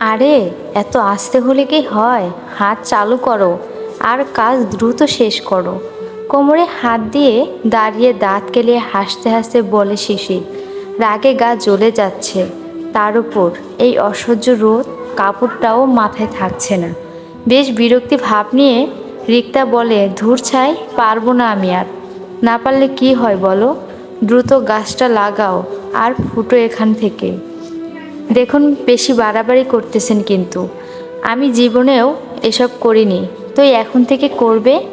আরে, এত আসতে হলে কি হয়? হাত চালু করো, আর কাজ দ্রুত শেষ করো। কোমরে হাত দিয়ে দাঁড়িয়ে দাঁত কেলিয়ে হাসতে হাসতে বলে শিশির, রাগে গা জ্বলে যাচ্ছে। তার উপর এই অসহ্য রোদ কাপড়টাও মাথায় থাকছে না। বেশ বিরক্তি ভাব নিয়ে রিক্তা বলে, ধূর ছাই, পারব না আমি আর। না পারলে কি হয় বলো? দ্রুত গাছটা লাগাও, আর ফুটো এখান থেকে। দেখুন, বেশি বাড়াবাড়ি করতেছেন কিন্তু। আমি জীবনেও এসব করিনি। তো এখন থেকে করবে?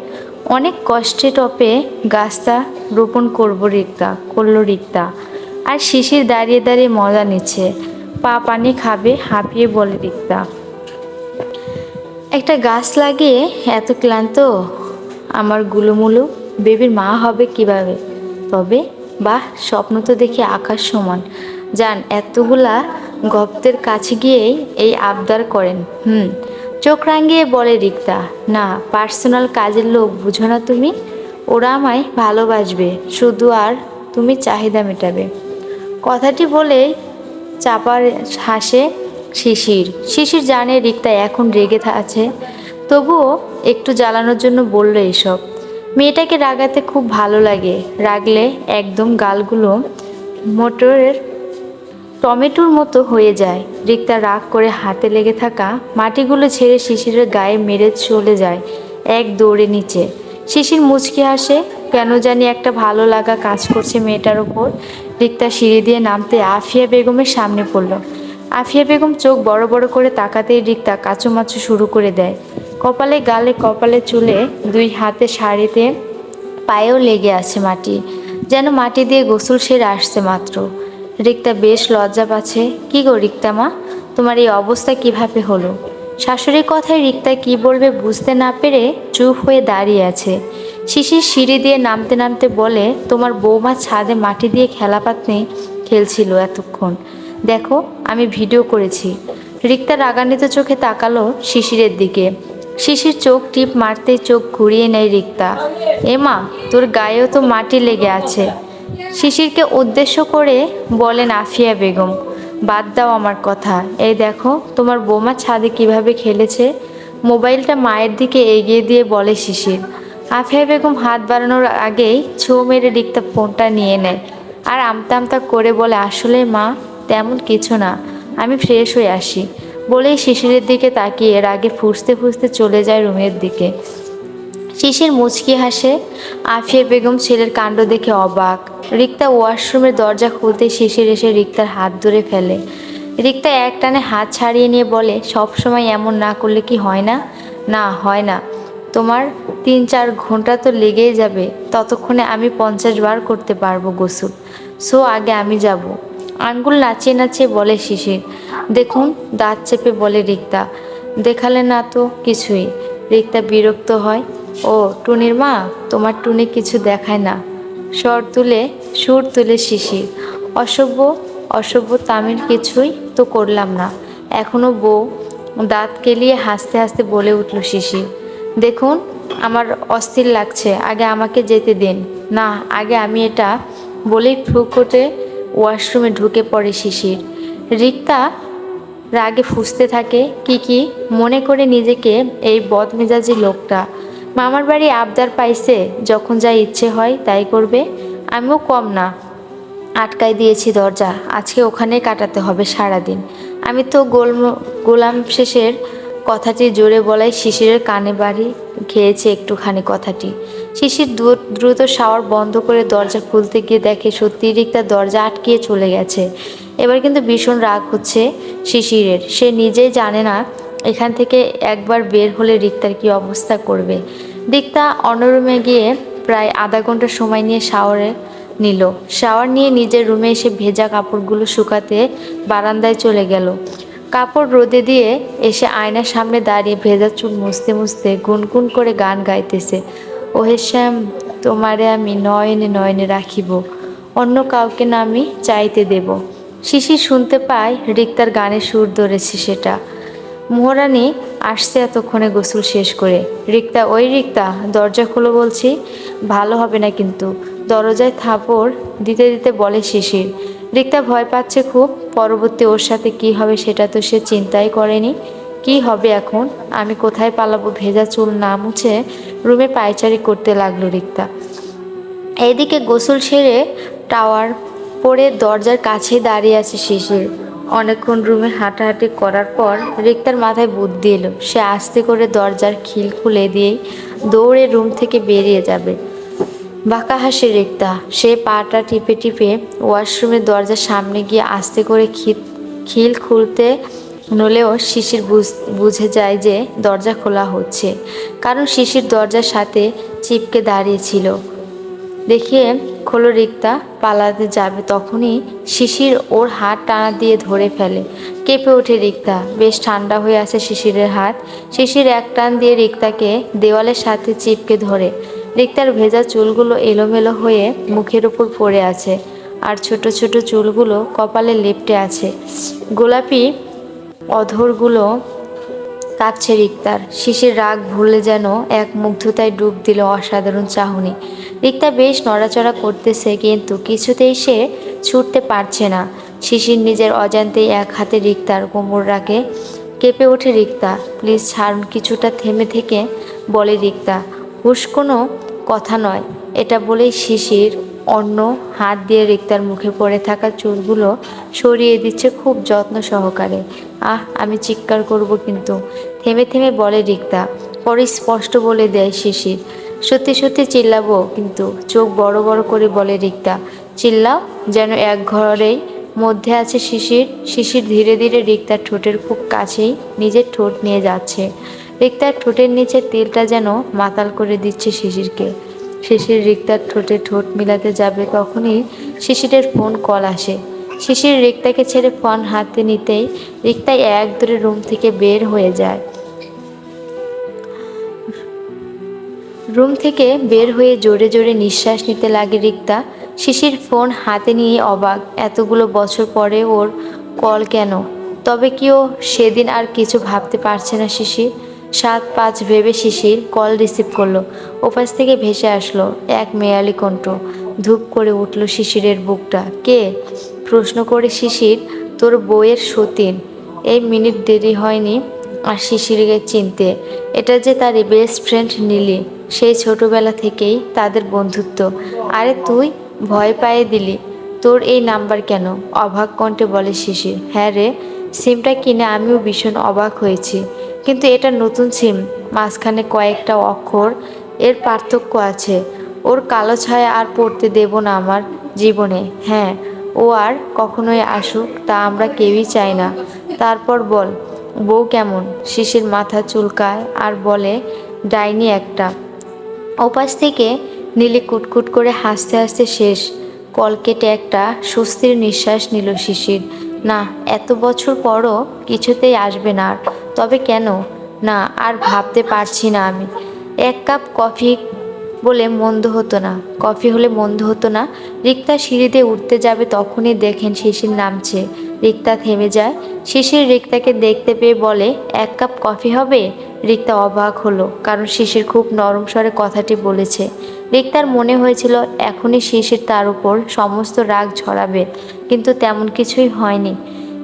অনেক কষ্টে টপে গাছটা রোপণ করব রিক্তা, করল রিক্তা। আর শিশির দাঁড়িয়ে দাঁড়িয়ে মজা নিচ্ছে। পা পানি খাবে, হাঁপিয়ে বলে রিক্তা। একটা গাছ লাগিয়ে এত ক্লান্ত? আমার গুলুমুলু বেবির মা হবে কীভাবে? তবে, বাহ, স্বপ্ন তো দেখি আকাশ সমান। যান এতগুলা গপ্তের কাছে গিয়েই এই আবদার করেন, হুম, চোখ রাঙিয়ে বলে রিক্তা, না, পার্সোনাল কাজের লোক বুঝো না তুমি, ওরা আমায় ভালোবাসবে, শুধু আর তুমি চাহিদা মেটাবে। কথাটি বলে চাপার হাসে শিশির। শিশির জানে রিক্তা এখন রেগে আছে, তবুও একটু জ্বালানোর জন্য বলল এসব। মেয়েটাকে রাগাতে খুব ভালো লাগে, রাগলে একদম গালগুলো মোটরের টমেটোর মতো হয়ে যায়। রিক্তা রাগ করে হাতে লেগে থাকা মাটিগুলো ছেড়ে শিশিরের গায়ে মেরে চলে যায় এক দৌড়ে নিচে। শিশির মুচকি আসে, কেন জানি একটা ভালো লাগা কাজ করছে মেয়েটার ওপর। রিক্তা সিঁড়ি দিয়ে নামতে আফিয়া বেগমের সামনে পড়ল। আফিয়া বেগম চোখ বড় বড় করে তাকাতেই রিক্তা কাচুমাচু শুরু করে দেয়। কপালে গালে কপালে চুলে দুই হাতে শাড়িতে পায়েও লেগে আছে মাটি, যেন মাটি দিয়ে গোসল সেরে আসছে মাত্র। রিক্তা বেশ লজ্জা পাচ্ছে। কি গো রিক্তা মা, তোমার এই অবস্থা কীভাবে হলো? শাশুড়ির কথায় রিক্তা কি বলবে বুঝতে না পেরে চুপ হয়ে দাঁড়িয়ে আছে। শিশির সিঁড়ি দিয়ে নামতে নামতে বলে, তোমার বৌমা ছাদে মাটি দিয়ে খেলা পাতনি খেলছিল এতক্ষণ। দেখো, আমি ভিডিও করেছি। রিক্তা রাগান্বিত চোখে তাকালো শিশিরের দিকে। শিশির চোখ টিপ মারতেই চোখ ঘুরিয়ে নেয় রিক্তা। এমা তোর গায়েও তো মাটি লেগে আছে। শিশিরকে উদ্দেশ্য করে বলেন, আফিয়া বেগম, বাদ দাও আমার কথা। এই দেখো, তোমার বৌমা ছাদে কীভাবে খেলেছে? মোবাইলটা মায়ের দিকে এগিয়ে দিয়ে বলে শিশির, আফিয়া বেগম হাত বাড়ানোর আগেই ছো মেরে রিক্তা ফোনটা নিয়ে নেয় আর আমতা আমতা করে বলে, আসলে মা, তেমন কিছু না, আমি ফ্রেশ হয়ে আসি। বলেই শিশিরের দিকে তাকিয়ে এর আগে ফুসতে ফুসতে চলে যায় রুমের দিকে। শিশির মুচকি হাসে, আফিয়া বেগম ছেলের কাণ্ড দেখে অবাক। রিক্তা ওয়াশরুমের দরজা খুলতে শিশির এসে রিক্তার হাত ধরে ফেলে। রিক্তা এক টানে হাত ছাড়িয়ে নিয়ে বলে, সব সময় এমন না করলে কি হয় না? না, হয় না। তোমার তিন চার ঘণ্টা তো লেগেই যাবে। ততক্ষণে আমি পঞ্চাশ বার করতে পারব গোসল। সো, আগে আমি যাব। আঙ্গুল নাচিয়ে নাচিয়ে বলে শিশির। দেখুন, দাঁত চেপে বলে রিক্তা, দেখালে না তো কিছুই। রিক্তা বিরক্ত হয়, ও, টুনির মা, তোমার টুনি কিছু দেখায় না। স্বর তুলে, সুর তুলে শিশির। অসভ্য অসভ্য তামিল কিছুই তো করলাম না। এখনও বউ দাঁত কেলিয়ে হাসতে হাসতে বলে উঠল শিশির, দেখুন, আমার অস্থির লাগছে, আগে আমাকে যেতে দিন। না, আগে আমি এটা বলেই ফ্লু করে ওয়াশরুমে ঢুকে পড়ে শিশির। রিক্তা রাগে ফুসতে থাকে, কি কি? মনে করে নিজেকে এই বদমেজাজি লোকটা মামার বাড়ি আবদার পাইছে, যখন যা ইচ্ছে হয় তাই করবে। আমিও কম না। আটকাই দিয়েছি দরজা। আজকে ওখানে কাটাতে হবে সারাদিন। আমি তো গোল গোলাম শেষের কথাটি জোরে বলাই শিশিরের কানে বাড়ি খেয়েছে একটুখানি কথাটি। শিশির দ্রু- দ্রুত শাওয়ার বন্ধ করে দরজা খুলতে গিয়ে দেখে সত্যি রিক্তা দরজা আটকিয়ে চলে গেছে। এবার কিন্তু ভীষণ রাগ হচ্ছে শিশিরের। সে নিজেই জানে না, এখান থেকে একবার বের হলে রিক্তার কি অবস্থা করবে। রিক্তা অন্যরুমে গিয়ে প্রায় আধা ঘণ্টা সময় নিয়ে শাওয়ারে নিল। শাওয়ার নিয়ে নিজের রুমে এসে ভেজা কাপড়গুলো শুকাতে বারান্দায় চলে গেল। কাপড় রোদে দিয়ে এসে আয়নার সামনে দাঁড়িয়ে ভেজা চুল মুছতে মুছতে গুনগুন করে গান গাইতেছে। ওহে শ্যাম, তোমারে আমি নয়নে নয়নে রাখিব, অন্য কাউকে না আমি চাইতে দেব। শিশির শুনতে পায় রিক্তার গানে সুর ধরেছে সেটা। মোহরানি আসছে এতক্ষণে গোসল শেষ করে। রিক্তা, ওই রিক্তা, দরজা খুলো বলছি। ভালো হবে না কিন্তু। দরজায় থাপড় দিতে দিতে বলে শিশির। রিক্তা ভয় পাচ্ছে খুব। পরবর্তী ওর সাথে কি হবে সেটা তো সে চিন্তাই করেনি। কি হবে এখন? আমি কোথায় পালাবো? ভেজা চুল না মুছে রুমে পায়চারি করতে লাগল রিক্তা। এইদিকে গোসল সেরে টাওয়ার পরে দরজার কাছে দাঁড়িয়ে আছে শিশির। অনেকক্ষণ রুমে হাঁটাহাঁটি করার পর রিক্তার মাথায় বুদ্ধি এলো। সে আস্তে করে দরজার খিল খুলে দিয়েই দৌড়ে রুম থেকে বেরিয়ে যাবে। বাঁকা হাসে রিক্তা। সে পাটা টিপে টিপে ওয়াশরুমের দরজার সামনে গিয়ে আস্তে করে খিল খিল খুলতে নলেও শিশির বুঝ- বুঝে যায় যে দরজা খোলা হচ্ছে। কারণ শিশির দরজার সাথে চিপকে দাঁড়িয়েছিল দেখিয়ে খোলো রিক্তা, পালাতে যাবে তখনই শিশির ওর হাত টানা দিয়ে ধরে ফেলে। কেঁপে ওঠে রিক্তা। বেশ ঠান্ডা হয়ে আছে শিশিরের হাত। শিশির এক টান দিয়ে রিক্তাকে দেওয়ালের সাথে চিপকে ধরে। রিক্তার ভেজা চুলগুলো এলোমেলো হয়ে মুখের উপর পড়ে আছে আর ছোট ছোট চুলগুলো কপালে লেপটে আছে। গোলাপি অধরগুলো কাঁপছে রিক্তার। শিশির রাগ ভুলে যেন এক মুগ্ধতায় ডুব দিল অসাধারণ চাহনি। রিক্তা বেশ নড়াচড়া করতেছে, কিন্তু কিছুতেই সে ছুটতে পারছে না। শিশির নিজের অজান্তেই এক হাতে রিক্তার কোমর রাখে কেঁপে ওঠে রিক্তা। প্লিজ ছাড়ুন, কিছুটা থেমে থেকে বলে রিক্তা। হুশ কোনো কথা নয়, এটা বলেই শিশির অন্য হাত দিয়ে রিক্তার মুখে পড়ে থাকা চুলগুলো সরিয়ে দিচ্ছে খুব যত্ন সহকারে। আহ, আমি চিৎকার করব কিন্তু। থেমে থেমে বলে রিক্তা। পরে স্পষ্ট বলে দেয় শিশির। সত্যি সত্যি চিল্লাবো কিন্তু। চোখ বড় বড় করে বলে রিক্তা। চিল্লাও, যেন এক ঘরেই মধ্যে আছে শিশির। শিশির ধীরে ধীরে রিক্তার ঠোঁটের খুব কাছেই নিজের ঠোঁট নিয়ে যাচ্ছে। রিক্তার ঠোঁটের নিচে তেলটা যেন মাতাল করে দিচ্ছে শিশিরকে। শিশির রিক্তার ঠোঁটে ঠোঁট মিলাতে যাবে তখনই শিশিরের ফোন কল আসে? শিশির রিক্তাকে ছেড়ে ফোন হাতে নিতেই রিক্তাই এক দূরে রুম থেকে বের হয়ে যায়। রুম থেকে বের হয়ে জোরে জোরে নিঃশ্বাস নিতে লাগে রিক্তা। শিশির ফোন হাতে নিয়ে অবাক, এতগুলো বছর পরে ওর কল কেন? তবে কি ও সেদিন আর কিছু ভাবতে পারছে না শিশির? সাত পাঁচ ভেবে শিশির কল রিসিভ করল। ওপাশ থেকে ভেসে আসলো এক মেয়ালি কণ্ঠ। ধূপ করে উঠল শিশিরের বুকটা। কে? প্রশ্ন করে শিশির, তোর বইয়ের সতীন। এই মিনিট দেরি হয়নি? আর শিশিরকে চিনতে, এটা যে তারই বেস্ট ফ্রেন্ড নীলি, সেই ছোটবেলা থেকেই তাদের বন্ধুত্ব। আরে তুই ভয় পায়ে দিলি। তোর এই নাম্বার কেন? অবাক কণ্ঠে বলে শিশির। হ্যাঁ রে, সিমটা কিনে আমিও ভীষণ অবাক হয়েছি। কিন্তু এটা নতুন সিম, মাঝখানে কয়েকটা অক্ষর, এর পার্থক্য আছে। ওর কালো ছায়া আর পড়তে দেব না আমার জীবনে। হ্যাঁ ও আর কখনোই আসুক, তা আমরা কেউই চাই না। তারপর বল, বউ কেমন? শিশির মাথা চুলকায় আর বলে, ডাইনি একটা। ওপাশ থেকে নীলি কুটকুট করে হাসতে হাসতে শেষ। কল কেটে একটা স্বস্তির নিঃশ্বাস নিল শিশির। না, এত বছর পরও কিছুতেই আসবে না আর। তবে কেন? না, আর ভাবতে পারছি না আমি। এক কাপ কফি বলে মন্দ হতো না। কফি হলে মন্দ হতো না। রিক্তা সিঁড়িতে উঠতে যাবে তখনই দেখেন শিশির নামছে। রিক্তা থেমে যায়। শিশির রিক্তাকে দেখতে পেয়ে বলে, এক কাপ কফি হবে? রিক্তা অবাক হলো, কারণ শিশির খুব নরম স্বরে কথাটি বলেছে। রিক্তার মনে হয়েছিল, এখনই শিশির তার উপর সমস্ত রাগ ঝরাবে। কিন্তু তেমন কিছুই হয়নি।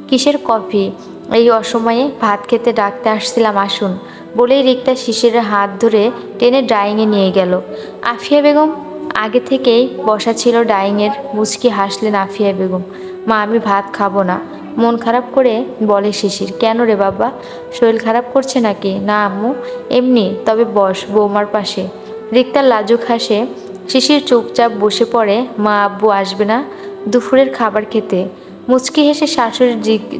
কিসের কফি? এই অসময়ে ভাত খেতে ডাকতে আসছিলাম আসুন বলেই রিক্তা শিশিরের হাত ধরে টেনে ড্রাইংয়ে নিয়ে গেল। আফিয়া বেগম, আগে থেকেই বসা ছিল ডাইংয়ের, মুচকি হাসলেন আফিয়া বেগম। মা, আমি ভাত খাব না। মন খারাপ করে? বলে শিশির। কেন রে বাবা? শরীর খারাপ করছে নাকি? না আম্মু, এমনি, তবে বস, বৌমার পাশে। রিক্তার লাজুক হাসে। শিশির চুপচাপ বসে পড়ে, মা, আব্বু আসবে না দুপুরের খাবার খেতে। মুচকি হেসে শাশুড়ি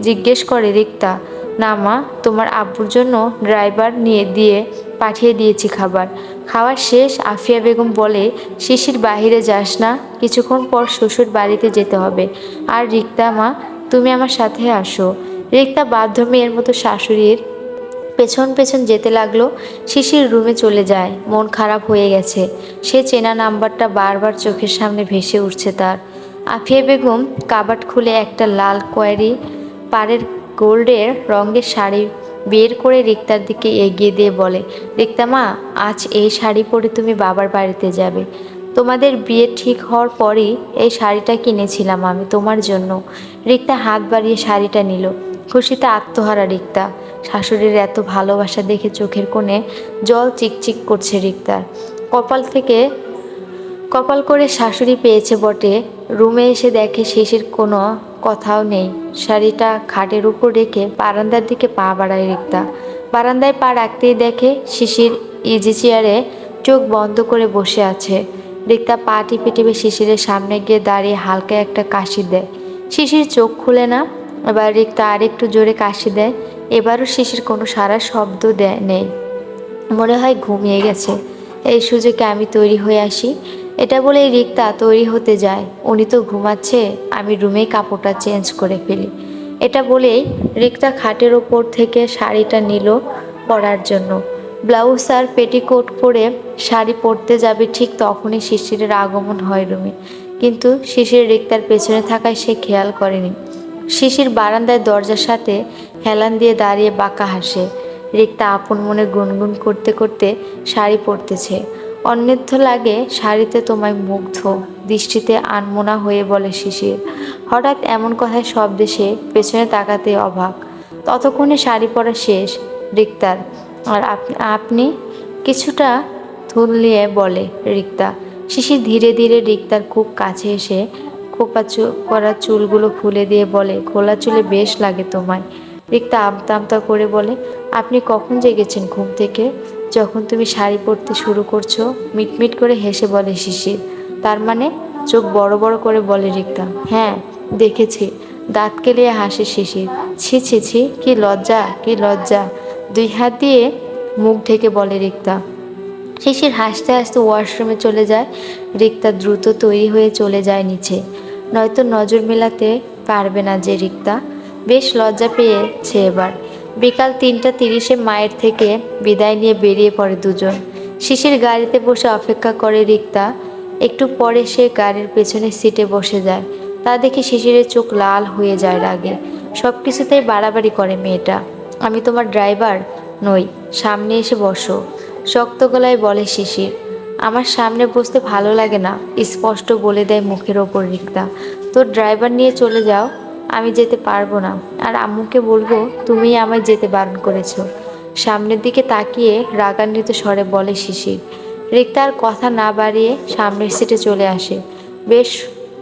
জিজ্ঞেস করে, রিক্তা, না মা, তোমার আব্বুর জন্য ড্রাইভার নিয়ে দিয়ে পাঠিয়ে দিয়েছি খাবার। খাওয়া শেষ, আফিয়া বেগম বলে, শিশির বাইরে যাস না, কিছুক্ষণ পর শ্বশুর বাড়িতে যেতে হবে। আর রিক্তা মা, তুমি আমার সাথে আসো। রিক্তা বাধ্য মেয়ের মতো শাশুড়ির পেছন পেছন যেতে লাগল। শিশির রুমে চলে যায়, মন খারাপ হয়ে গেছে। সে চেনা নাম্বারটা বারবার চোখের সামনে ভেসে উঠছে তার। আফিয়া বেগম কাবাট খুলে একটা লাল কোয়ারি পাড়ের গোল্ডের রঙের শাড়ি বের করে রিক্তার দিকে এগিয়ে দিয়ে বলে, রিক্তা মা, আজ এই শাড়ি পরে তুমি বাবার বাড়িতে যাবে। তোমাদের বিয়ে ঠিক হওয়ার পরই এই শাড়িটা কিনেছিলাম আমি তোমার জন্য। রিক্তা হাত বাড়িয়ে শাড়িটা নিল। খুশিতে আত্মহারা রিক্তা। শাশুড়ির এত ভালোবাসা দেখে চোখের কোণে জল চিকচিক করছে রিক্তার। কপাল থেকে কপাল করে শাশুড়ি পেয়েছে বটে। রুমে এসে দেখে শিশির কোনো কথাও নেই। শাড়িটা খাটের উপর রেখে বারান্দার দিকে পা বাড়ায় রিক্তা। বারান্দায় পা রাখতেই দেখে শিশির ইজি চেয়ারে চোখ বন্ধ করে বসে আছে। রিক্তা পা টিপে টিপে শিশিরের সামনে গিয়ে দাঁড়িয়ে হালকা একটা কাশি দেয়। শিশির চোখ খুলে না, এবার রিক্তা আরেকটু জোরে কাশি দেয়। এবারও শিশির কোনো সারা শব্দ দেয়, নেই। মনে হয় ঘুমিয়ে গেছে। এই সুযোগে আমি তৈরি হয়ে আসি। এটা বলেই রিক্তা তৈরি হতে যায়। উনি তো ঘুমাচ্ছে, আমি রুমেই কাপড়টা চেঞ্জ করে ফেলি। এটা বলেই রিক্তা খাটের ওপর থেকে শাড়িটা নিল পরার জন্য। ব্লাউজ আর পেটিকোট পরে শাড়ি পরতে যাবে ঠিক তখনই শিশিরের আগমন হয় রুমে। কিন্তু শিশির রিক্তার পেছনে থাকায় সে খেয়াল করেনি। শিশির বারান্দায় দরজার সাথে হেলান দিয়ে দাঁড়িয়ে বাঁকা হাসে। রিক্তা আপন মনে গুনগুন করতে করতে শাড়ি পরতেছে। অন্যথ লাগে শাড়িতে তোমায় মুগ্ধ, দৃষ্টিতে আনমোনা হয়ে বলে শিশির। হঠাৎ এমন কথায় সব দেশে পেছনে তাকাতে অবাক। ততক্ষণে শাড়ি পরা শেষ, রিক্তার। আর আপ- আপনি কিছুটা থুলিয়ে বলে রিক্তা। শিশির ধীরে ধীরে রিক্তার খুব কাছে এসে খোপা করা চুলগুলো খুলে দিয়ে বলে খোলা চুলে বেশ লাগে তোমায়। রিক্তা আমতা আমতা করে বলে, আপনি কখন জেগেছেন ঘুম থেকে? যখন তুমি শাড়ি পরতে শুরু করছ, মিটমিট করে হেসে বলে শিশির তার মানে চোখ বড় বড় করে বলে রিক্তা। হ্যাঁ দেখেছি। দাঁত কেলিয়ে হাসে শিশির ছি ছি ছি, কি লজ্জা কি লজ্জা। দুই হাত দিয়ে মুখ ঢেকে বলে রিক্তা। শিশির হাসতে হাসতে ওয়াশরুমে চলে যায়। রিক্তা দ্রুত তৈরি হয়ে চলে যায় নিচে। নয়তো নজর মেলাতে পারবে না যে রিক্তা। বেশ লজ্জা পেয়েছে এবার। বিকাল তিনটা তিরিশে মায়ের থেকে বিদায় নিয়ে বেরিয়ে পড়ে দুজন। শিশির গাড়িতে বসে অপেক্ষা করে রিক্তা। একটু পরে সে গাড়ির পেছনে সিটে বসে যায়। তা দেখে শিশিরের চোখ লাল হয়ে যায় রাগে। সব কিছুতেই বাড়াবাড়ি করে মেয়েটা। আমি তোমার ড্রাইভার? নই, সামনে এসে বসো। শক্ত গলায় বলে শিশির। আমার সামনে বসতে ভালো লাগে না, স্পষ্ট বলে দেয় মুখের ওপর রিক্তা। তোর ড্রাইভার নিয়ে চলে যাও। আমি যেতে পারব না। আর আম্মুকে বলব, তুমিই আমায় যেতে বারণ করেছ। সামনের দিকে তাকিয়ে রাগান্বিত স্বরে বলে শিশির রিক্তা আর কথা না বাড়িয়ে সামনের সিটে চলে আসে। বেশ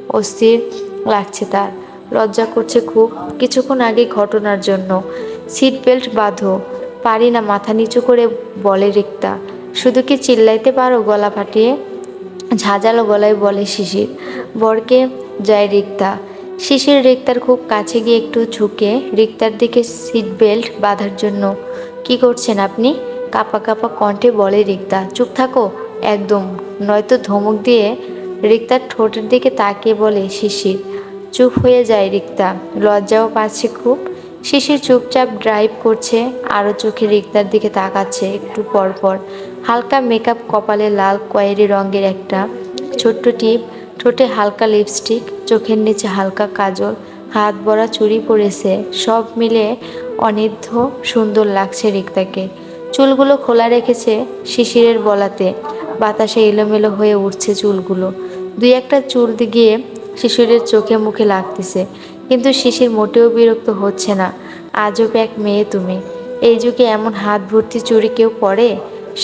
অস্থির লাগছে তার। লজ্জা করছে খুব। কিছুক্ষণ আগে ঘটনার জন্য। সিট বেল্ট বাঁধো। পারি না, মাথা নিচু করে বলে রিক্তা। শুধু কি চিল্লাইতে পারো? গলা ফাটিয়ে ঝাঁঝালো গলায় বলে শিশির। বরকে? যায় রিক্তা। শিশির রিক্তার খুব কাছে গিয়ে একটু ঝুঁকে রিক্তার দিকে সিট বেল্ট বাঁধার জন্য। কি করছেন আপনি? কাপা কাপা কণ্ঠে বলে রিক্তা। চুপ থাকো, একদম। নয়তো ধমক দিয়ে রিক্তার ঠোঁটের দিকে তাকিয়ে বলে শিশির। চুপ হয়ে যায় রিক্তা, লজ্জাও পাচ্ছে খুব। শিশির চুপচাপ ড্রাইভ করছে, আরও চোখে রিক্তার দিকে তাকাচ্ছে একটু পর পর হালকা মেকআপ কপালে লাল কয়েরি রঙের একটা ছোট্ট টিপ ঠোঁটে হালকা লিপস্টিক চোখের নিচে হালকা কাজল, হাত ভরা চুরি পরেছে সব মিলে অনিধ্য সুন্দর লাগছে রিক্তাকে। চুলগুলো খোলা রেখেছে শিশিরের বলাতে, বাতাসে এলোমেলো হয়ে উঠছে চুলগুলো। দুই একটা চুল গিয়ে শিশিরের চোখে মুখে লাগতেছে, কিন্তু শিশির মোটেও বিরক্ত হচ্ছে না। আজব এক মেয়ে তুমি। এই যুগে এমন হাত ভর্তি চুরি কেউ পরে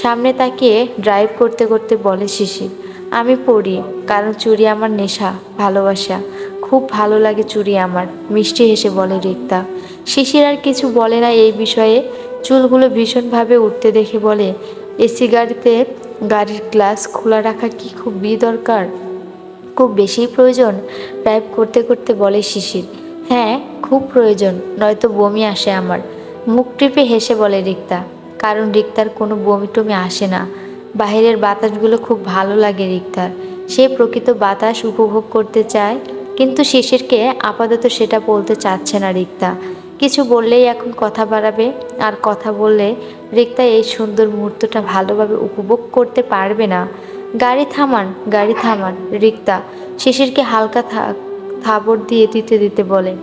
সামনে তাকিয়ে ড্রাইভ করতে করতে বলে শিশির আমি পড়ি, কারণ চুরি আমার নেশা, ভালোবাসা। খুব ভালো লাগে চুরি আমার, মিষ্টি হেসে বলে রিক্তা। শিশির আর কিছু বলে না এই বিষয়ে, চুলগুলো ভীষণভাবে উঠতে দেখে বলে এসি গাড়িতে গাড়ির গ্লাস খোলা রাখা কি খুবই দরকার খুব বেশি প্রয়োজন? ড্রাইভ করতে করতে বলে শিশির। হ্যাঁ খুব প্রয়োজন, নয়তো বমি আসে আমার। মুখ টিপে হেসে বলে রিক্তা, কারণ রিক্তার কোনো বমি টমি আসে না। বাইরের বাতাসগুলো খুব ভালো লাগে রিক্তার। সে প্রকৃত বাতাস উপভোগ করতে চায়, কিন্তু শিশিরকে আপাতত সেটা বলতে চাচ্ছে না রিক্তা। কিছু বললেই এখন কথা বাড়াবে, আর কথা বললে রিক্তা এই সুন্দর মুহূর্তটা ভালোভাবে উপভোগ করতে পারবে না। গাড়ি থামান গাড়ি থামান, রিক্তা শিশিরকে হালকা থাবড় দিয়ে দিতে দিতে বলে।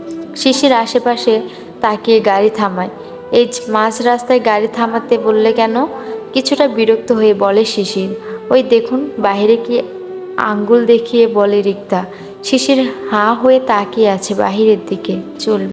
শিশির আশেপাশে তাকিয়ে গাড়ি থামায়। এই মাঝ রাস্তায় গাড়ি থামাতে বললে কেন? কিছুটা বিরক্ত হয়ে বলে শিশির, ওই দেখুন, বাহিরে কি আঙ্গুল দেখিয়ে বলে রিক্তা। শিশির হা হয়ে তাকিয়ে আছে বাহিরের দিকে, চলবে।